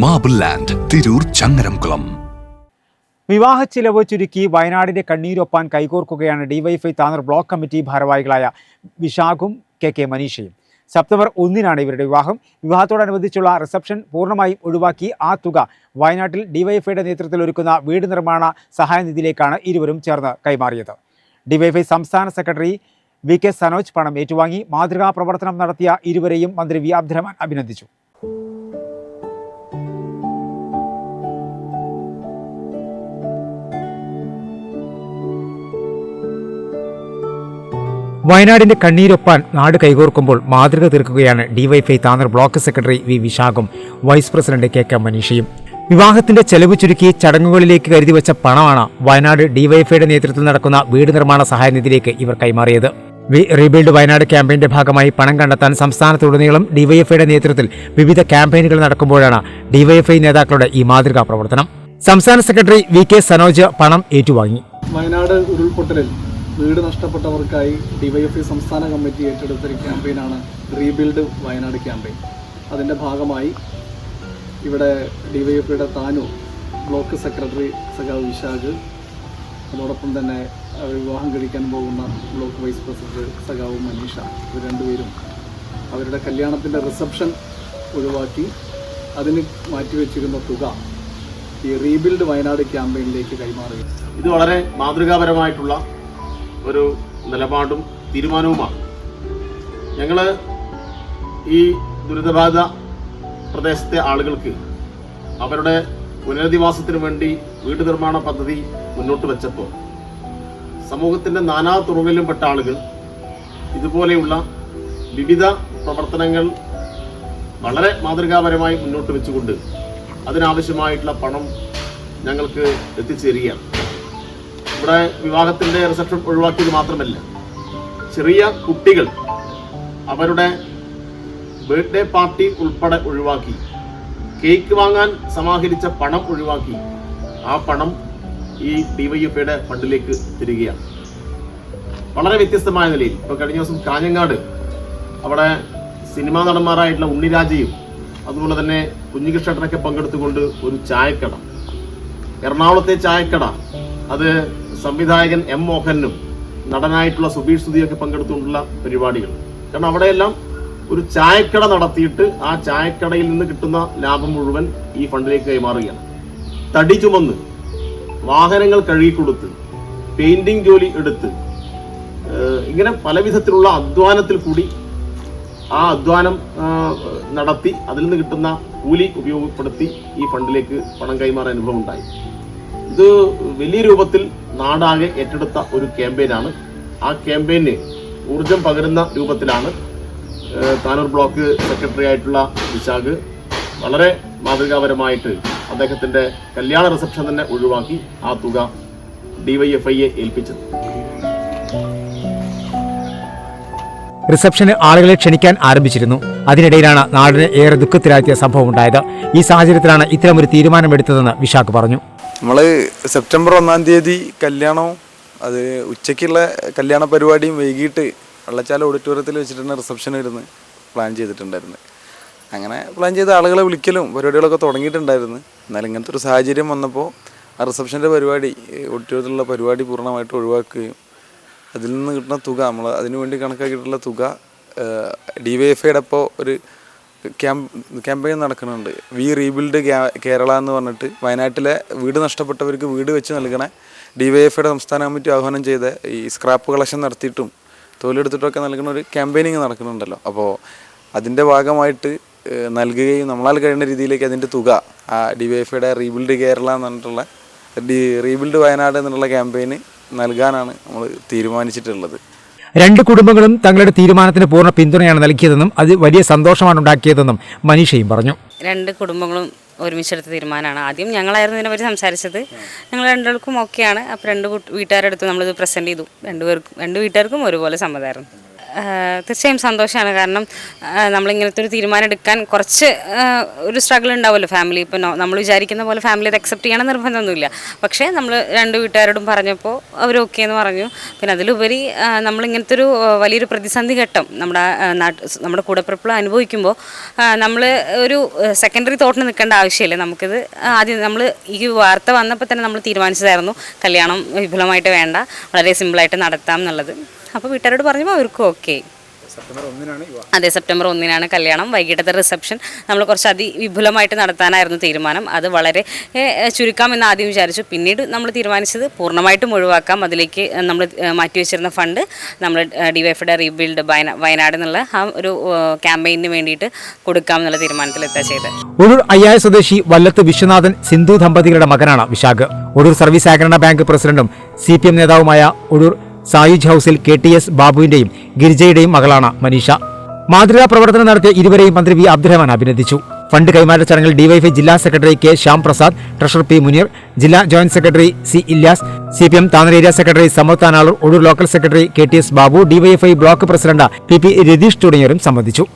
Marble land Tirur Changaramkulam വിവാഹ ചിലവ് ചുരുക്കി വയനാടിന്റെ കണ്ണീരൊപ്പാൻ കൈകോർക്കുകയാണ് ഡിവൈഫൈ താനൂർ ബ്ലോക്ക് കമ്മിറ്റി ഭാരവാഹികളായ വിശാഖും കെ കെ മനീഷയും. സെപ്റ്റംബർ ഒന്നിനാണ് ഇവരുടെ വിവാഹം. വിവാഹത്തോടനുബന്ധിച്ചുള്ള റിസപ്ഷൻ പൂർണമായും ഒഴിവാക്കി ആ തുക വയനാട്ടിൽ ഡിവൈഫൈയുടെ നേതൃത്വത്തിൽ ഒരുക്കുന്ന വീട് നിർമ്മാണ സഹായ നിധിയിലേക്കാണ് ഇരുവരും ചേർന്ന് കൈമാറിയത്. ഡിവൈഫൈ സംസ്ഥാന സെക്രട്ടറി വി കെ സനോജ് പണം ഏറ്റുവാങ്ങി മാതൃകാ പ്രവർത്തനം നടത്തിയ ഇരുവരെയും മന്ത്രി വി അബ്ദുറഹ്മാൻ അഭിനന്ദിച്ചു. വയനാടിന്റെ കണ്ണീരൊപ്പാൻ നാട് കൈകോർക്കുമ്പോൾ മാതൃക തീർക്കുകയാണ് DYFI Tanur block secretary V വിശാഖും vice president K K മനീഷയും. വിവാഹത്തിന്റെ ചെലവ് ചുരുക്കി ചടങ്ങുകളിലേക്ക് കരുതി വെച്ച പണമാണ് വയനാട് ഡിവൈഫൈയുടെ നേതൃത്വത്തിൽ നടക്കുന്ന വീട് നിർമ്മാണ സഹായനിധിയിലേക്ക് ഇവർ കൈമാറിയത്. വി റീബിൽഡ് വയനാട് ക്യാമ്പയിന്റെ ഭാഗമായി പണം കണ്ടെത്താൻ സംസ്ഥാനത്തുടനീളം ഡിവൈഎഫ്ഐയുടെ നേതൃത്വത്തിൽ വിവിധ ക്യാമ്പയിനുകൾ നടക്കുമ്പോഴാണ് ഡിവൈഎഫ്ഐ നേതാക്കളുടെ ഈ മാതൃകാ പ്രവർത്തനം. സംസ്ഥാന സെക്രട്ടറി വി കെ സനോജ് പണം ഏറ്റുവാങ്ങി. വയനാട് ഉരുൾപൊട്ടലിൽ വീട് നഷ്ടപ്പെട്ടവർക്കായി ഡിവൈഎഫ്ഐ സംസ്ഥാന കമ്മിറ്റി ഏറ്റെടുത്തൊരു ക്യാമ്പയിനാണ് റീബിൽഡ് വയനാട് ക്യാമ്പയിൻ. അതിന്റെ ഭാഗമായി ഇവിടെ ഡിവൈഎഫ്ഐയുടെ താനൂർ ബ്ലോക്ക് സെക്രട്ടറി സഖാവ് വിശാഖ് അതോടൊപ്പം തന്നെ വിവാഹം കഴിക്കാൻ പോകുന്ന ബ്ലോക്ക് വൈസ് പ്രസിഡന്റ് സഖാവ് മനീഷ ഇവർ രണ്ടുപേരും അവരുടെ കല്യാണത്തിന്റെ റിസപ്ഷൻ ഒഴിവാക്കി അതിന് മാറ്റിവെച്ചിരുന്ന തുക ഈ റീബിൽഡ് വയനാട് ക്യാമ്പയിനിലേക്ക് കൈമാറുക ഇത് വളരെ മാതൃകാപരമായിട്ടുള്ള ഒരു നിലപാടും തീരുമാനവുമാണ്. ഞങ്ങൾ ഈ ദുരിതബാധിത പ്രദേശത്തെ ആളുകൾക്ക് അവരുടെ പുനരധിവാസത്തിന് വേണ്ടി വീട് നിർമ്മാണ പദ്ധതി മുന്നോട്ട് വെച്ചപ്പോൾ സമൂഹത്തിന്റെ നാനാ തുറവിലും പെട്ട ആളുകൾ ഇതുപോലെയുള്ള വിവിധ പ്രവർത്തനങ്ങൾ വളരെ മാതൃകാപരമായി മുന്നോട്ട് വെച്ചുകൊണ്ട് അതിനാവശ്യമായിട്ടുള്ള പണം ഞങ്ങൾക്ക് എത്തിച്ചേരുകയാണ്. ഇവിടെ വിവാഹത്തിന്റെ റിസപ്ഷൻ ഒഴിവാക്കിയത് മാത്രമല്ല ചെറിയ കുട്ടികൾ അവരുടെ ബർത്ത്ഡേ പാർട്ടി ഉൾപ്പെടെ ഒഴിവാക്കി കേക്ക് വാങ്ങാൻ സമാഹരിച്ച പണം ഒഴിവാക്കി ആ പണം ഈ ഡിവൈഎഫ്ഐയുടെ ഫണ്ടിലേക്ക് തിരികെയാണ്. വളരെ വ്യത്യസ്തമായ നിലയിൽ ഇപ്പോൾ കഴിഞ്ഞ ദിവസം കാഞ്ഞങ്ങാട് അവിടെ സിനിമാ നടന്മാരായിട്ടുള്ള ഉണ്ണിരാജയും അതുപോലെ തന്നെ കുഞ്ഞികൃഷ്ണനൊക്കെ പങ്കെടുത്തുകൊണ്ട് ഒരു ചായക്കട എറണാകുളത്തെ ചായക്കട അത് സംവിധായകൻ എം മോഹനും നടനായിട്ടുള്ള സുബീഷ് സുധിയൊക്കെ പങ്കെടുത്തുകൊണ്ടുള്ള പരിപാടികൾ. കാരണം അവിടെയെല്ലാം ഒരു ചായക്കട നടത്തിയിട്ട് ആ ചായക്കടയിൽ നിന്ന് കിട്ടുന്ന ലാഭം മുഴുവൻ ഈ ഫണ്ടിലേക്ക് കൈമാറുകയാണ്. തടി ചുമന്ന് വാഹനങ്ങൾ കഴുകിക്കൊടുത്ത് പെയിന്റിംഗ് ജോലി എടുത്ത് ഇങ്ങനെ പല വിധത്തിലുള്ള അധ്വാനത്തിൽ കൂടി ആ അധ്വാനം നടത്തി അതിൽ നിന്ന് കിട്ടുന്ന കൂലി ഉപയോഗപ്പെടുത്തി ഈ ഫണ്ടിലേക്ക് പണം കൈമാറാൻ അനുഭവം ഉണ്ടായി. ഇത് വലിയ രൂപത്തിൽ നാടാകെ ഏറ്റെടുത്ത ഒരു ക്യാമ്പയിനാണ്. ആ ക്യാമ്പയിന് ഊർജം പകരുന്ന രൂപത്തിലാണ് താനൂർ ബ്ലോക്ക് സെക്രട്ടറി ആയിട്ടുള്ള വിശാഖ് വളരെ മാതൃകാപരമായിട്ട് അദ്ദേഹത്തിന്റെ കല്യാണ റിസപ്ഷൻ തന്നെ ഒഴിവാക്കി ആ തുക ഡിവൈഎഫ്ഐയെ ഏൽപ്പിച്ചത്. റിസപ്ഷന് ആളുകളെ ക്ഷണിക്കാൻ ആരംഭിച്ചിരുന്നു. അതിനിടയിലാണ് നാടിനെ ഏറെ ദുഃഖത്തിലാക്കിയ സംഭവം ഉണ്ടായത് ഈ സാഹചര്യത്തിലാണ് ഇത്തരമൊരു തീരുമാനമെടുത്തതെന്ന് വിശാഖ് പറഞ്ഞു. നമ്മൾ സെപ്റ്റംബർ ഒന്നാം തീയതി കല്യാണവും അത് ഉച്ചയ്ക്കുള്ള കല്യാണ പരിപാടിയും വൈകിട്ട് വെള്ളച്ചാല ഓഡിറ്റോറിയത്തിൽ വെച്ചിട്ടാണ് റിസപ്ഷൻ ഇരുന്ന് പ്ലാൻ ചെയ്തിട്ടുണ്ടായിരുന്നത്. അങ്ങനെ പ്ലാൻ ചെയ്ത ആളുകളെ വിളിക്കലും പരിപാടികളൊക്കെ തുടങ്ങിയിട്ടുണ്ടായിരുന്നു. എന്നാലും ഇങ്ങനത്തെ ഒരു സാഹചര്യം വന്നപ്പോൾ ആ റിസപ്ഷന്റെ പരിപാടി ഓഡിറ്റോറിയത്തിലുള്ള പരിപാടി പൂർണമായിട്ട് ഒഴിവാക്കുകയും അതിൽ നിന്ന് കിട്ടുന്ന തുക നമ്മൾ അതിനുവേണ്ടി കണക്കാക്കിയിട്ടുള്ള തുക ഡി വൈ എഫ് ഐയുടെ ഒരു ക്യാമ്പയിൻ നടക്കുന്നുണ്ട്. വി റീബിൽഡ് കേരള എന്ന് പറഞ്ഞിട്ട് വയനാട്ടിലെ വീട് നഷ്ടപ്പെട്ടവർക്ക് വീട് വെച്ച് നൽകണ ഡി വൈ എഫ് ഐയുടെ സംസ്ഥാന കമ്മിറ്റി ആഹ്വാനം ചെയ്ത ഈ സ്ക്രാപ്പ് കളക്ഷൻ നടത്തിയിട്ടും തൊഴിലെടുത്തിട്ടൊക്കെ നൽകുന്ന ഒരു ക്യാമ്പയിനിങ് നടക്കുന്നുണ്ടല്ലോ. അപ്പോൾ അതിന്റെ ഭാഗമായിട്ട് നൽകുകയും നമ്മളാൽ കഴിയുന്ന രീതിയിലേക്ക് അതിന്റെ തുക ആ ഡി വൈ എഫ് ഐയുടെ റീബിൽഡ് കേരള എന്ന് പറഞ്ഞിട്ടുള്ള റീബിൽഡ് വയനാട് എന്നുള്ള ക്യാമ്പയിന് നൽകാനാണ് നമ്മൾ തീരുമാനിച്ചിട്ടുള്ളത്. രണ്ട് കുടുംബങ്ങളും തങ്ങളുടെ തീരുമാനത്തിന് പൂർണ പിന്തുണയാണ് നൽകിയതെന്നും അത് വലിയ സന്തോഷമാണ് ഉണ്ടാക്കിയതെന്നും മനീഷയും പറഞ്ഞു. രണ്ട് കുടുംബങ്ങളും ഒരുമിച്ചെടുത്ത തീരുമാനമാണ്. ആദ്യം ഞങ്ങളായിരുന്നു ഇതിനെപ്പറ്റി സംസാരിച്ചത്. ഞങ്ങൾ രണ്ടുപേർക്കും ഓക്കെയാണ്. അപ്പോൾ രണ്ട് കുട്ടി- വീട്ടുകാരുടെ അടുത്ത് നമ്മളിത് പ്രസന്റ് ചെയ്തു. രണ്ടുപേർക്കും രണ്ട് വീട്ടുകാർക്കും ഒരുപോലെ സമ്മതമായിരുന്നു. തീർച്ചയായും സന്തോഷമാണ് കാരണം നമ്മളിങ്ങനത്തെ ഒരു തീരുമാനം എടുക്കാൻ കുറച്ച് ഒരു സ്ട്രഗിൾ ഉണ്ടാവുമല്ലോ ഫാമിലി ഇപ്പോൾ നമ്മൾ വിചാരിക്കുന്ന പോലെ ഫാമിലി അത് അക്സെപ്റ്റ് ചെയ്യണം നിർബന്ധമൊന്നുമില്ല. പക്ഷേ നമ്മൾ രണ്ട് വീട്ടുകാരോടും പറഞ്ഞപ്പോൾ അവർ ഓക്കെ എന്ന് പറഞ്ഞു. പിന്നെ അതിലുപരി നമ്മളിങ്ങനത്തെ ഒരു വലിയൊരു പ്രതിസന്ധി ഘട്ടം നമ്മുടെ നാട്ട് നമ്മുടെ കൂടപ്പിറപ്പിൽ അനുഭവിക്കുമ്പോൾ നമ്മൾ ഒരു സെക്കൻഡറി തോട്ടിന് നിൽക്കേണ്ട ആവശ്യമില്ല. നമുക്കിത് ആദ്യം നമ്മൾ ഈ വാർത്ത വന്നപ്പോൾ തന്നെ നമ്മൾ തീരുമാനിച്ചതായിരുന്നു. കല്യാണം വിപുലമായിട്ട് വേണ്ട. വളരെ സിമ്പിളായിട്ട് നടത്താം എന്നുള്ളത്. അപ്പോൾ വീട്ടുകാരോട് പറഞ്ഞപ്പോൾ അവർക്കും ഓക്കെ അതെ സെപ്റ്റംബർ ഒന്നിനാണ് കല്യാണം. വൈകിട്ടത്തെ റിസപ്ഷൻ നമ്മൾ കുറച്ച് അതിവിപുലമായിട്ട് നടത്താനായിരുന്നു തീരുമാനം. അത് വളരെ ചുരുക്കാം ചുരുക്കാമെന്ന് ആദ്യം വിചാരിച്ചു. പിന്നീട് നമ്മൾ തീരുമാനിച്ചത് പൂർണമായിട്ടും ഒഴിവാക്കാം. അതിലേക്ക് നമ്മൾ മാറ്റിവെച്ചിരുന്ന ഫണ്ട് നമ്മൾ ഡിവൈഫിയുടെ റീബിൽഡ് വയനാട് എന്നുള്ള ആ ഒരു ക്യാമ്പയിന് വേണ്ടിയിട്ട് കൊടുക്കാം എന്നുള്ള തീരുമാനത്തിലെത്താ ചെയ്ത് ഒഴൂർ അയ്യായ സ്വദേശി വല്ലത്ത് വിശ്വനാഥൻ സിന്ധു ദമ്പതികളുടെ മകനാണ് വിശാഖ്. ഒഴൂർ സർവീസ് സഹകരണ ബാങ്ക് പ്രസിഡന്റും സി പി എം നേതാവുമായ ഒഴൂർ സായുജ് ഹൌസിൽ കെ ടി എസ് ബാബുവിന്റെയും ഗിരിജയുടെയും മകളാണ് മനീഷ. മാതൃകാ പ്രവർത്തനം നടത്തിയ ഇരുവരെയും മന്ത്രി വി അബ്ദുറഹ്മാൻ അഭിനന്ദിച്ചു. ഫണ്ട് കൈമാറ്റ ചടങ്ങിൽ ഡിവൈഎഫ്ഐ ജില്ലാ secretary K Shyam Prasad treasurer P Muneer ജില്ലാ joint secretary C Ilyas C P M Tanur area secretary Samar Tanalur Ozhur local secretary K T S Babu DYFI block president P P Ratheesh തുടങ്ങിയവരും സംബന്ധിച്ചു.